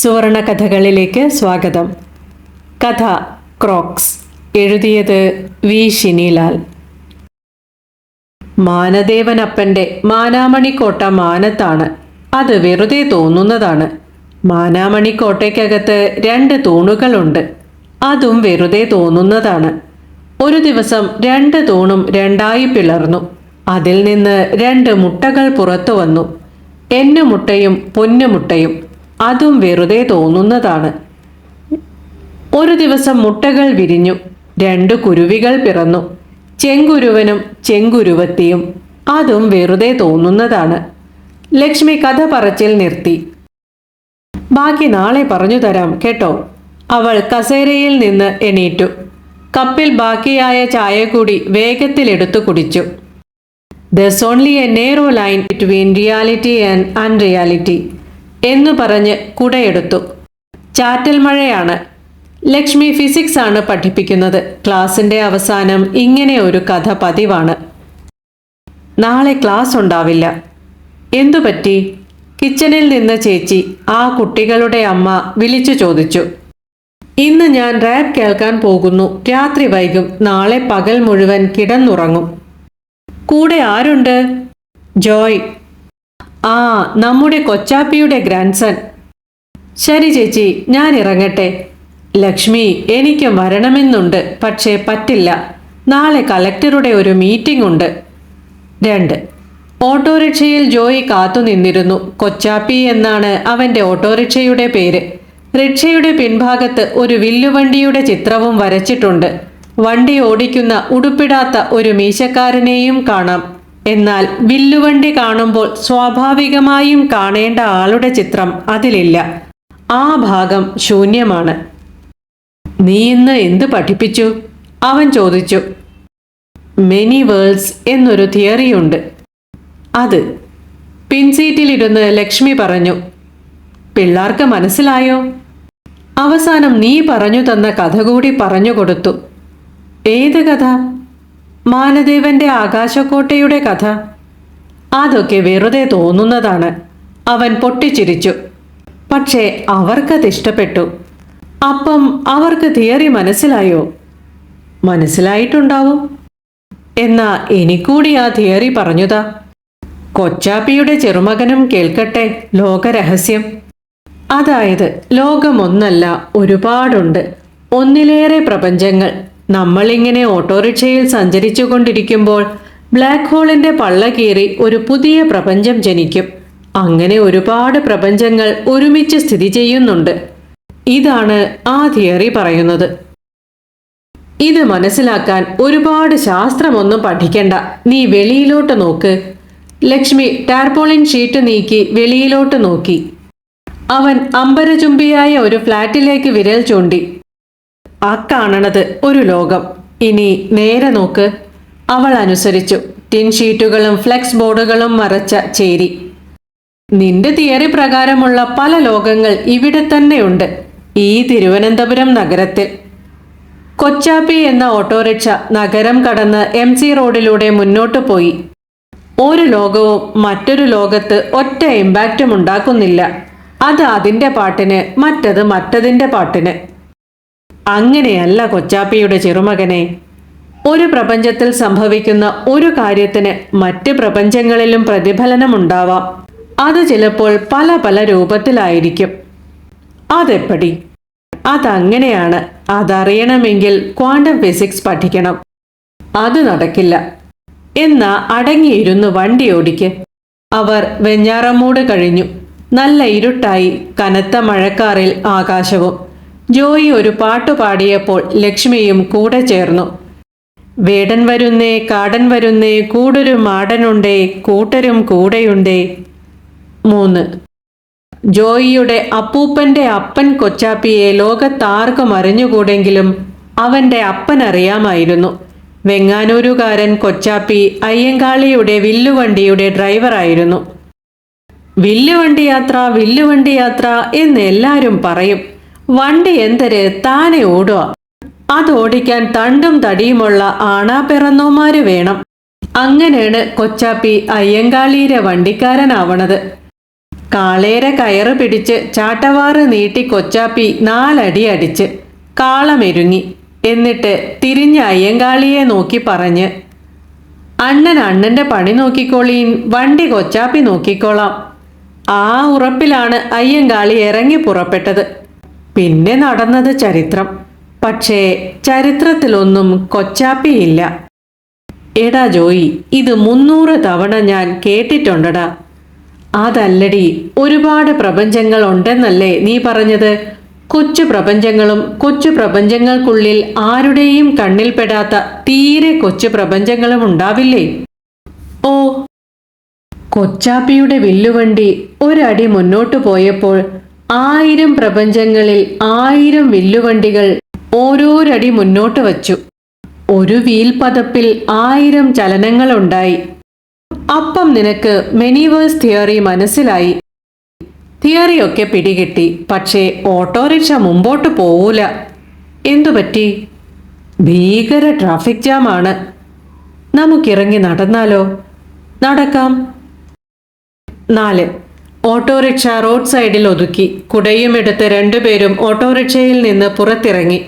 സുവർണ കഥകളിലേക്ക് സ്വാഗതം. കഥ ക്രോക്സ് എഴുതിയത് വി. ഷിനിലാൽ മാനദേവനപ്പന്റെ മാനാമണിക്കോട്ട മാനത്താണ്. അത് വെറുതെ തോന്നുന്നതാണ്. മാനാമണിക്കോട്ടയ്ക്കകത്ത് രണ്ട് തൂണുകളുണ്ട്. അതും വെറുതെ തോന്നുന്നതാണ്. ഒരു ദിവസം രണ്ട് തൂണും രണ്ടായി പിളർന്നു. അതിൽ നിന്ന് രണ്ട് മുട്ടകൾ പുറത്തു വന്നു. എന്നു മുട്ടയും പൊന്നു മുട്ടയും അതും വെറുതെ തോന്നുന്നതാണ്. ഒരു ദിവസം മുട്ടകൾ വിരിഞ്ഞു. രണ്ട് കുരുവികൾ പിറന്നു. ചെങ്കുരുവനും ചെങ്കുരുവത്തിയും അതും വെറുതെ തോന്നുന്നതാണ്. ലക്ഷ്മി കഥ പറച്ചിൽ നിർത്തി. ബാക്കി നാളെ പറഞ്ഞു തരാം കേട്ടോ. അവൾ കസേരയിൽ നിന്ന് എണീറ്റു. കപ്പിൽ ബാക്കിയായ ചായ കൂടി വേഗത്തിലെടുത്തു കുടിച്ചു. Thus only a narrow line between reality and unreality എന്നു പറഞ്ഞ് കുടയെടുത്തു. ചാറ്റൽ മഴയാണ്. ലക്ഷ്മി ഫിസിക്സ് ആണ് പഠിപ്പിക്കുന്നത്. ക്ലാസിന്റെ അവസാനം ഇങ്ങനെ ഒരു കഥ പതിവാണ്. നാളെ ക്ലാസ് ഉണ്ടാവില്ല. എന്തുപറ്റി? കിച്ചണിൽ നിന്ന് ചേച്ചി ആ കുട്ടികളുടെ അമ്മ വിളിച്ചു ചോദിച്ചു. ഇന്ന് ഞാൻ റാപ്പ് കേൾക്കാൻ പോകുന്നു. രാത്രി വൈകും. നാളെ പകൽ മുഴുവൻ കിടന്നുറങ്ങും. കൂടെ ആരുണ്ട്? ജോയ്. ആ നമ്മുടെ കൊച്ചാപ്പിയുടെ ഗ്രാൻഡ്സൺ ശരി ചേച്ചി ഞാൻ ഇറങ്ങട്ടെ. ലക്ഷ്മി എനിക്ക് വരണമെന്നുണ്ട് പക്ഷേ പറ്റില്ല. നാളെ കളക്ടറുടെ ഒരു മീറ്റിംഗ് ഉണ്ട്. രണ്ട്. ഓട്ടോറിക്ഷയിൽ ജോയി കാത്തു നിന്നിരുന്നു. കൊച്ചാപ്പി എന്നാണ് അവന്റെ ഓട്ടോറിക്ഷയുടെ പേര്. റിക്ഷയുടെ പിൻഭാഗത്ത് ഒരു വില്ലുവണ്ടിയുടെ ചിത്രവും വരച്ചിട്ടുണ്ട്. വണ്ടി ഓടിക്കുന്ന ഉടുപ്പിടാത്ത ഒരു മീശക്കാരനെയും കാണാം. എന്നാൽ വില്ലുവണ്ടി കാണുമ്പോൾ സ്വാഭാവികമായും കാണേണ്ട ആളുടെ ചിത്രം അതിലില്ല. ആ ഭാഗം ശൂന്യമാണ്. നീ ഇന്ന് എന്ത് പഠിപ്പിച്ചു? അവൻ ചോദിച്ചു. മെനി വേൾഡ്സ് എന്നൊരു തിയറിയുണ്ട് അത്. പിൻസീറ്റിലിരുന്ന് ലക്ഷ്മി പറഞ്ഞു. പിള്ളാർക്ക് മനസ്സിലായോ? അവസാനം നീ പറഞ്ഞു തന്ന കഥ കൂടി പറഞ്ഞു കൊടുത്തു. ഏത് കഥ? മാനദേവന്റെ ആകാശക്കോട്ടയുടെ കഥ. അതൊക്കെ വെറുതെ തോന്നുന്നതാണ്. അവൻ പൊട്ടിച്ചിരിച്ചു. പക്ഷേ അവർക്കത് ഇഷ്ടപ്പെട്ടു. അപ്പം അവർക്ക് തിയറി മനസ്സിലായോ? മനസ്സിലായിട്ടുണ്ടാവും. എന്നാ എനിക്കൂടി ആ തിയറി പറഞ്ഞുതാ. കൊച്ചാപ്പിയുടെ ചെറുമകനും കേൾക്കട്ടെ ലോകരഹസ്യം. അതായത് ലോകമൊന്നല്ല ഒരുപാടുണ്ട്. ഒന്നിലേറെ പ്രപഞ്ചങ്ങൾ. നമ്മളിങ്ങനെ ഓട്ടോറിക്ഷയിൽ സഞ്ചരിച്ചു കൊണ്ടിരിക്കുമ്പോൾ ബ്ലാക്ക് ഹോളിന്റെ പള്ള കീറി ഒരു പുതിയ പ്രപഞ്ചം ജനിക്കും. അങ്ങനെ ഒരുപാട് പ്രപഞ്ചങ്ങൾ ഒരുമിച്ച് സ്ഥിതി ചെയ്യുന്നുണ്ട്. ഇതാണ് ആ തിയറി പറയുന്നത്. ഇത് മനസ്സിലാക്കാൻ ഒരുപാട് ശാസ്ത്രമൊന്നും പഠിക്കണ്ട. നീ വെളിയിലോട്ട് നോക്ക്. ലക്ഷ്മി ടാർപോളിൻ ഷീറ്റ് നീക്കി വെളിയിലോട്ട് നോക്കി. അവൻ അമ്പരചുംബിയായ ഒരു ഫ്ലാറ്റിലേക്ക് വിരൽ ചൂണ്ടി. ആ കാണണത് ഒരു ലോകം. ഇനി നേരെ നോക്ക്. അവൾ അനുസരിച്ചു. ടിൻ ഷീറ്റുകളും ഫ്ലെക്സ് ബോർഡുകളും മറച്ച ചേരി. നിന്റെ തിയറി പ്രകാരമുള്ള പല ലോകങ്ങൾ ഇവിടെ തന്നെയുണ്ട് ഈ തിരുവനന്തപുരം നഗരത്തിൽ. കൊച്ചാപ്പി എന്ന ഓട്ടോറിക്ഷ നഗരം കടന്ന് എം സി റോഡിലൂടെ മുന്നോട്ട് പോയി. ഒരു ലോകവും മറ്റൊരു ലോകത്ത് ഒറ്റ ഇമ്പാക്റ്റും ഉണ്ടാക്കുന്നില്ല. അത് അതിന്റെ പാട്ടിന് മറ്റത് മറ്റതിന്റെ പാട്ടിന്. അങ്ങനെയല്ല കൊച്ചാപ്പിയുടെ ചെറുമകനെ. ഒരു പ്രപഞ്ചത്തിൽ സംഭവിക്കുന്ന ഒരു കാര്യത്തിന് മറ്റ് പ്രപഞ്ചങ്ങളിലും പ്രതിഫലനമുണ്ടാവാം. അത് ചിലപ്പോൾ പല പല രൂപത്തിലായിരിക്കും. അതെപ്പടി? അതങ്ങനെയാണ്. അതറിയണമെങ്കിൽ ക്വാണ്ടം ഫിസിക്സ് പഠിക്കണം. അത് നടക്കില്ല. എന്നാ അടങ്ങിയിരുന്നു വണ്ടി ഓടിക്ക്. അവർ വെഞ്ഞാറമൂട് കഴിഞ്ഞു. നല്ല ഇരുട്ടായി കനത്ത മഴക്കാറിൽ ആകാശവും ജോയി ഒരു പാട്ടു പാടിയപ്പോൾ ലക്ഷ്മിയും കൂടെ ചേർന്നു. വേടൻ വരുന്നേ കാടൻ വരുന്നേ കൂടൊരു മാടനുണ്ടേ കൂട്ടരും കൂടെയുണ്ടേ. മൂന്ന്. ജോയിയുടെ അപ്പൂപ്പന്റെ അപ്പൻ കൊച്ചാപ്പിയെ ലോകത്താർക്കും അറിഞ്ഞുകൂടെങ്കിലും അവന്റെ അപ്പൻ അറിയാമായിരുന്നു. വെങ്ങാനൂരുകാരൻ കൊച്ചാപ്പി അയ്യങ്കാളിയുടെ വില്ലുവണ്ടിയുടെ ഡ്രൈവറായിരുന്നു. വില്ലുവണ്ടി യാത്ര വില്ലുവണ്ടി യാത്ര എന്ന് എല്ലാവരും പറയും. വണ്ടി എന്തര് താനെ ഓടുക. അത് ഓടിക്കാൻ തണ്ടും തടിയുമുള്ള ആണാപിറന്നോമാര് വേണം. അങ്ങനെയാണ് കൊച്ചാപ്പി അയ്യങ്കാളിയുടെ വണ്ടിക്കാരനാവണത്. കാളേര കയറ് പിടിച്ച് ചാട്ടവാറ് നീട്ടി കൊച്ചാപ്പി നാലടി അടിച്ച് കാളമെരുങ്ങി. എന്നിട്ട് തിരിഞ്ഞ അയ്യങ്കാളിയെ നോക്കി പറഞ്ഞ് അണ്ണൻ അണ്ണന്റെ പണി നോക്കിക്കോളീൻ വണ്ടി കൊച്ചാപ്പി നോക്കിക്കോളാം. ആ ഉറപ്പിലാണ് അയ്യങ്കാളി ഇറങ്ങി പുറപ്പെട്ടത്. പിന്നെ നടന്നത് ചരിത്രം. പക്ഷേ ചരിത്രത്തിലൊന്നും കൊച്ചാപ്പിയില്ല. എടാ ജോയി ഇത് മുന്നൂറ് തവണ ഞാൻ കേട്ടിട്ടുണ്ടടാ. അതല്ലടി ഒരുപാട് പ്രപഞ്ചങ്ങൾ ഉണ്ടെന്നല്ലേ നീ പറഞ്ഞത്? കൊച്ചു പ്രപഞ്ചങ്ങളും കൊച്ചു പ്രപഞ്ചങ്ങൾക്കുള്ളിൽ ആരുടെയും കണ്ണിൽപ്പെടാത്ത തീരെ കൊച്ചു പ്രപഞ്ചങ്ങളും ഉണ്ടാവില്ലേ? ഓ. കൊച്ചാപ്പിയുടെ വില്ലുവണ്ടി ഒരടി മുന്നോട്ടു പോയപ്പോൾ ആയിരം പ്രപഞ്ചങ്ങളിൽ ആയിരം വില്ലുവണ്ടികൾ ഓരോരടി മുന്നോട്ട് വച്ചു. ഒരു വീൽപദപ്പിൽ ആയിരം ചലനങ്ങളുണ്ടായി. അപ്പം നിനക്ക് മെനിവേഴ്സ് തിയറി മനസ്സിലായി. തിയറിയൊക്കെ പിടികിട്ടി. പക്ഷേ ഓട്ടോറിക്ഷ മുമ്പോട്ട് പോവൂല. എന്തുപറ്റി? ഭീകര ട്രാഫിക് ജാം ആണ് നമുക്കിറങ്ങി നടന്നാലോ? നടക്കാം. നാല്. ഓട്ടോറിക്ഷ റോഡ് സൈഡിൽ ഒതുക്കി. കുടയുമെടുത്ത് രണ്ടുപേരും ഓട്ടോറിക്ഷയിൽ നിന്ന് പുറത്തിറങ്ങി.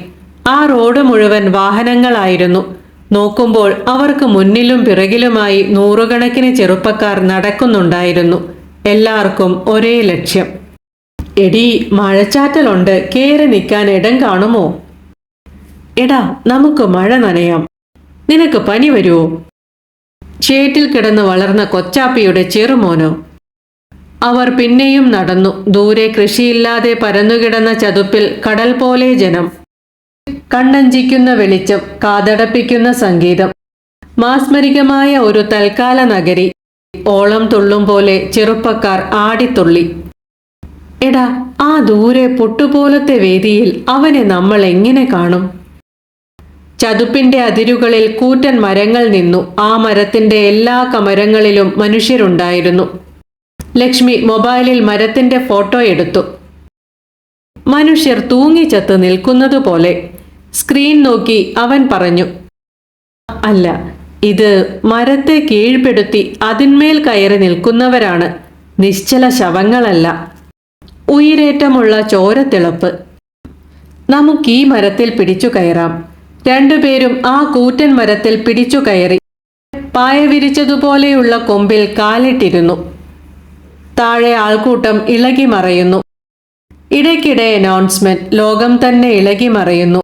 ആ റോഡ് മുഴുവൻ വാഹനങ്ങളായിരുന്നു. നോക്കുമ്പോൾ അവർക്ക് മുന്നിലും പിറകിലുമായി നൂറുകണക്കിന് ചെറുപ്പക്കാർ നടക്കുന്നുണ്ടായിരുന്നു. എല്ലാവർക്കും ഒരേ ലക്ഷ്യം. എടി മഴച്ചാറ്റലുണ്ട്. കയറി നിൽക്കാൻ ഇടം കാണുമോ? എടാ നമുക്ക് മഴ നനയാം. നിനക്ക് പനി വരുമോ ചേറ്റിൽ കിടന്ന് വളർന്ന കൊച്ചാപ്പിയുടെ ചെറുമോനോ? അവർ പിന്നെയും നടന്നു. ദൂരെ കൃഷിയില്ലാതെ പരന്നുകിടന്ന ചതുപ്പിൽ കടൽ പോലെ ജനം. കണ്ണഞ്ചിക്കുന്ന വെളിച്ചം കാതടപ്പിക്കുന്ന സംഗീതം. മാസ്മരികമായ ഒരു തൽക്കാല നഗരി. ഓളം തുള്ളും പോലെ ചെറുപ്പക്കാർ ആടിത്തുള്ളി. എടാ ആ ദൂരെ പൊട്ടുപോലത്തെ വേദിയിൽ അവനെ നമ്മൾ എങ്ങനെ കാണും? ചതുപ്പിന്റെ അതിരുകളിൽ കൂറ്റൻ മരങ്ങൾ നിന്നു. ആ മരത്തിന്റെ എല്ലാ കമരങ്ങളിലും മനുഷ്യരുണ്ടായിരുന്നു. ലക്ഷ്മി മൊബൈലിൽ മരത്തിന്റെ ഫോട്ടോ എടുത്തു. മനുഷ്യർ തൂങ്ങിച്ചത്ത് നിൽക്കുന്നതുപോലെ സ്ക്രീൻ നോക്കി അവൻ പറഞ്ഞു അല്ല ഇത് മരത്തെ കീഴ്പ്പെടുത്തി അതിന്മേൽ കയറി നിൽക്കുന്നവരാണ്. നിശ്ചല ശവങ്ങളല്ല. ഉയിരേറ്റമുള്ള ചോരത്തിളപ്പ് നമുക്ക് ഈ മരത്തിൽ പിടിച്ചു കയറാം. രണ്ടുപേരും ആ കൂറ്റൻ മരത്തിൽ പിടിച്ചു കയറി. പായ വിരിച്ചതുപോലെയുള്ള കൊമ്പിൽ കാലിട്ടിരുന്നു. താഴെ ആൾക്കൂട്ടം ഇളകി മറയുന്നു. ഇടയ്ക്കിടെ അനൗൺസ്മെന്റ് ലോകം തന്നെ ഇളകി മറയുന്നു.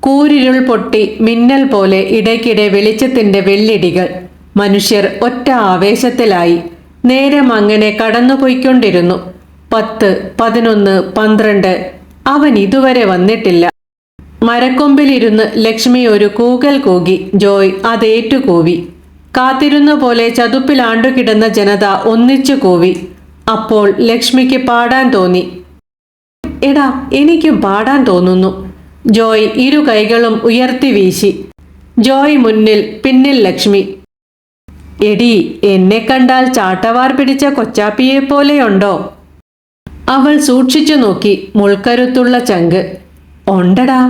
കൂരിരുൾ പൊട്ടി മിന്നൽ പോലെ ഇടയ്ക്കിടെ വെളിച്ചത്തിന്റെ വെള്ളിടികൾ. മനുഷ്യർ ഒറ്റ ആവേശത്തിലായി. നേരം അങ്ങനെ കടന്നുപോയിക്കൊണ്ടിരുന്നു. പത്ത് പതിനൊന്ന് പന്ത്രണ്ട് അവൻ ഇതുവരെ വന്നിട്ടില്ല. മരക്കൊമ്പിലിരുന്ന് ലക്ഷ്മി ഒരു കൂകൽ കൂകി ജോയ് അതേറ്റു കൂവി കാത്തിരുന്ന പോലെ ചതുപ്പിലാണ്ടുകിടന്ന ജനത ഒന്നിച്ചു കൂവി. അപ്പോൾ ലക്ഷ്മിക്ക് പാടാൻ തോന്നി. എടാ എനിക്കും പാടാൻ തോന്നുന്നു. ജോയ് ഇരു കൈകളും ഉയർത്തി വീശി. ജോയ് മുന്നിൽ പിന്നിൽ ലക്ഷ്മി. എടി എന്നെ കണ്ടാൽ ചാട്ടവാർ പിടിച്ച കൊച്ചാപ്പിയെ പോലെയുണ്ടോ? അവൾ സൂക്ഷിച്ചു നോക്കി മുൾക്കരുത്തുള്ള ചങ്ക്. ഉണ്ടടാ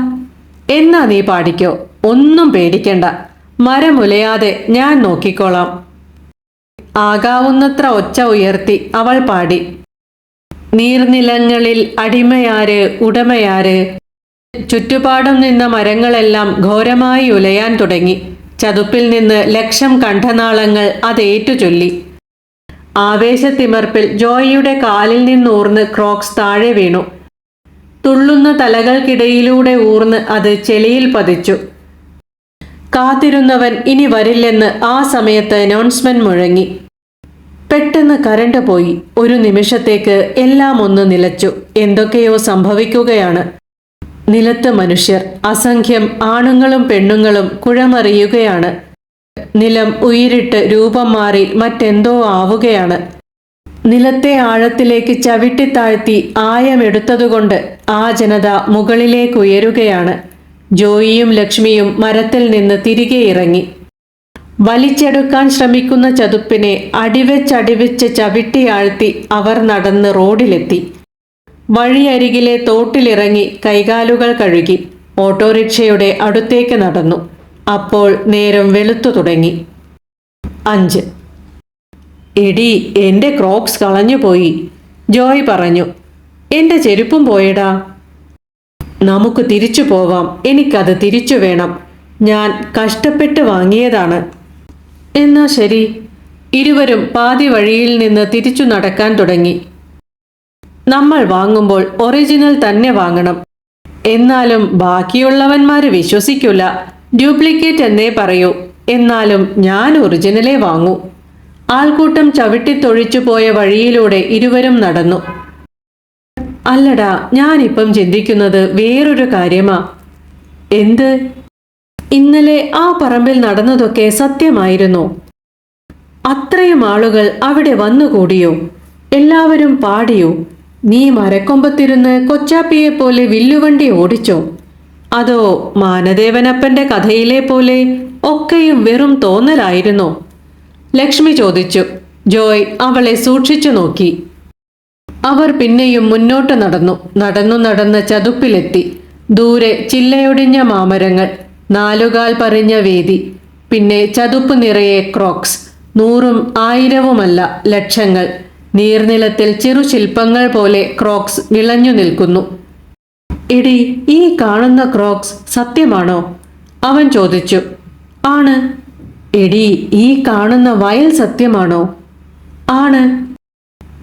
എന്നാ നീ പാടിക്കോ? ഒന്നും പേടിക്കണ്ട. മരമുലയാതെ ഞാൻ നോക്കിക്കോളാം. ആകാവുന്നത്ര ഒച്ച ഉയർത്തി അവൾ പാടി. നീർനിലങ്ങളിൽ അടിമയാര് ഉടമയാര് ചുറ്റുപാടും നിന്ന മരങ്ങളെല്ലാം ഘോരമായി ഉലയാൻ തുടങ്ങി. ചതുപ്പിൽ നിന്ന് ലക്ഷം കണ്ഠനാളങ്ങൾ അതേറ്റു ചൊല്ലി ആവേശത്തിമർപ്പിൽ ജോയിയുടെ കാലിൽ നിന്നൂർന്ന് ക്രോക്സ് താഴെ വീണു. തുള്ളുന്ന തലകൾക്കിടയിലൂടെ ഊർന്ന് അത് ചെളിയിൽ പതിച്ചു. കാത്തിരുന്നവൻ ഇനി വരില്ലെന്ന് ആ സമയത്ത് അനൗൺസ്മെന്റ് മുഴങ്ങി. പെട്ടെന്ന് കരണ്ട് പോയി. ഒരു നിമിഷത്തേക്ക് എല്ലാം ഒന്ന് നിലച്ചു. എന്തൊക്കെയോ സംഭവിക്കുകയാണ്. നിലത്ത് മനുഷ്യർ അസംഖ്യം ആണുങ്ങളും പെണ്ണുങ്ങളും കുഴമറിയുകയാണ്. നിലം ഉയിരിട്ട് രൂപം മാറി മറ്റെന്തോ ആവുകയാണ്. നിലത്തെ ആഴത്തിലേക്ക് ചവിട്ടിത്താഴ്ത്തി ആയമെടുത്തതുകൊണ്ട് ആ ജനത മുകളിലേക്ക് ഉയരുകയാണ്. ജോയിയും ലക്ഷ്മിയും മരത്തിൽ നിന്ന് തിരികെ ഇറങ്ങി. വലിച്ചെടുക്കാൻ ശ്രമിക്കുന്ന ചതുപ്പിനെ അടിവെച്ചടിവെച്ച് ചവിട്ടിയാഴ്ത്തി അവർ നടന്ന് റോഡിലെത്തി. വഴിയരികിലെ തോട്ടിലിറങ്ങി കൈകാലുകൾ കഴുകി ഓട്ടോറിക്ഷയുടെ അടുത്തേക്ക് നടന്നു. അപ്പോൾ നേരം വെളുത്തു തുടങ്ങി. അഞ്ച്. എടി എന്റെ ക്രോക്സ് കളഞ്ഞുപോയി. ജോയ് പറഞ്ഞു എന്റെ ചെരുപ്പും പോയടാ. നമുക്ക് തിരിച്ചു പോവാം എനിക്കത് തിരിച്ചു വേണം. ഞാൻ കഷ്ടപ്പെട്ട് വാങ്ങിയതാണ്. എന്നാ ശരി. ഇരുവരും പാതി വഴിയിൽ നിന്ന് തിരിച്ചു നടക്കാൻ തുടങ്ങി. നമ്മൾ വാങ്ങുമ്പോൾ ഒറിജിനൽ തന്നെ വാങ്ങണം. എന്നാലും ബാക്കിയുള്ളവന്മാർ വിശ്വസിക്കില്ല ഡ്യൂപ്ലിക്കേറ്റ് എന്നേ പറയൂ. എന്നാലും ഞാൻ ഒറിജിനലേ വാങ്ങൂ. ആൾക്കൂട്ടം ചവിട്ടിത്തൊഴിച്ചു പോയ വഴിയിലൂടെ ഇരുവരും നടന്നു. അല്ലടാ ഞാനിപ്പം ചിന്തിക്കുന്നത് വേറൊരു കാര്യമാ. എന്ത്? ഇന്നലെ ആ പറമ്പിൽ നടന്നതൊക്കെ സത്യമായിരുന്നു. അത്രയും ആളുകൾ അവിടെ വന്നുകൂടിയോ? എല്ലാവരും പാടിയോ? നീ മരക്കൊമ്പത്തിരുന്ന് കൊച്ചാപ്പിയെ പോലെ വില്ലുവണ്ടി ഓടിച്ചോ? അതോ മാനദേവനപ്പന്റെ കഥയിലെ പോലെ ഒക്കെയും വെറും തോന്നലായിരുന്നോ? ലക്ഷ്മി ചോദിച്ചു. ജോയ് അവളെ സൂക്ഷിച്ചു നോക്കി. അവർ പിന്നെയും മുന്നോട്ട് നടന്നു. നടന്നു നടന്ന് ചതുപ്പിലെത്തി. ദൂരെ ചില്ലയൊടിഞ്ഞ മാമരങ്ങൾ നാലുകാൽ പറിഞ്ഞ വേദി പിന്നെ ചതുപ്പ് നിറയെ ക്രോക്സ് നൂറും ആയിരവുമല്ല ലക്ഷങ്ങൾ. നീർനിലത്തിൽ ചെറു ചെറുശില്പങ്ങൾ പോലെ ക്രോക്സ് വിളഞ്ഞു നിൽക്കുന്നു. എടി ഈ കാണുന്ന ക്രോക്സ് സത്യമാണോ? അവൻ ചോദിച്ചു. ആണ്. എടി ഈ കാണുന്ന വയൽ സത്യമാണോ? ആണ്.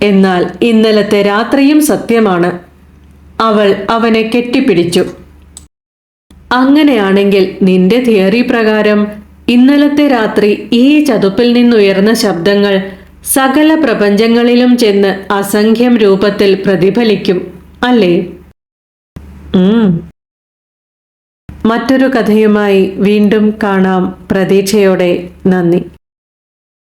എന്നാൽ ഇന്നലത്തെ രാത്രിയും സത്യമാണ്. അവൾ അവനെ കെട്ടിപ്പിടിച്ചു. അങ്ങനെയാണെങ്കിൽ നിന്റെ തിയറി പ്രകാരം ഇന്നലത്തെ രാത്രി ഈ ചതുപ്പിൽ നിന്നുയർന്ന ശബ്ദങ്ങൾ സകല പ്രപഞ്ചങ്ങളിലും ചെന്ന് അസംഖ്യം രൂപത്തിൽ പ്രതിഫലിക്കും അല്ലേ? മറ്റൊരു കഥയുമായി വീണ്ടും കാണാം. പ്രതീക്ഷയോടെ നന്ദി.